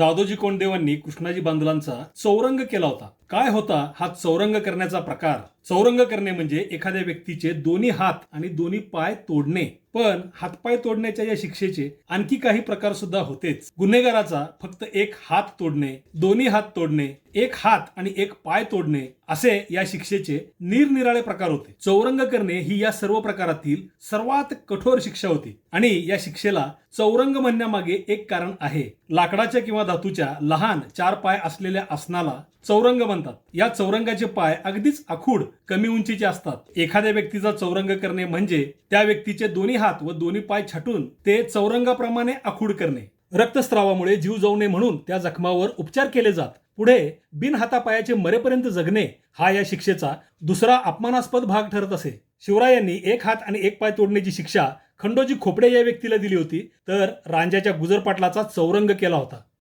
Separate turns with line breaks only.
दादोजी कोंडदेवांनी कृष्णाजी बांधलांचा चौरंग केला होता. काय होता? हा चौरंग करण्याचा प्रकार. चौरंग करणे म्हणजे एखाद्या व्यक्तीचे दोन्ही हात आणि दोन्ही पाय तोडणे. पण हातपाय तोडण्याच्या या शिक्षेचे आणखी काही प्रकार सुद्धा होतेच. गुन्हेगाराचा फक्त एक हात तोडणे दोन्ही हात तोडणे एक हात आणि एक पाय तोडणे असे या शिक्षेचे निरनिराळे प्रकार होते. चौरंग करणे ही या सर्व प्रकारातील सर्वात कठोर शिक्षा होती आणि या शिक्षेला चौरंग म्हणण्यामागे एक कारण आहे. लाकडाच्या किंवा धातूच्या लहान चार पाय असलेल्या आसनाला चौरंग म्हणतात. या चौरंगाचे पाय अगदीच आखूड कमी उंचीचे असतात. एखाद्या व्यक्तीचा चौरंग करणे म्हणजे त्या व्यक्तीचे दोन्ही हात व दोन्ही पाय छाटून ते चौरंगाप्रमाणे आखूड करणे. रक्तस्रावामुळे जीव जाऊ नये म्हणून त्या जखमावर उपचार केले जात. पुढे बिन हातापायाचे मरेपर्यंत जगणे हा या शिक्षेचा दुसरा अपमानास्पद भाग ठरत असे. शिवरायांनी एक हात आणि एक पाय तोडण्याची शिक्षा खंडोजी खोपडे या व्यक्तीला दिली होती तर रांजाच्या गुजर पाटलाचा चौरंग केला होता.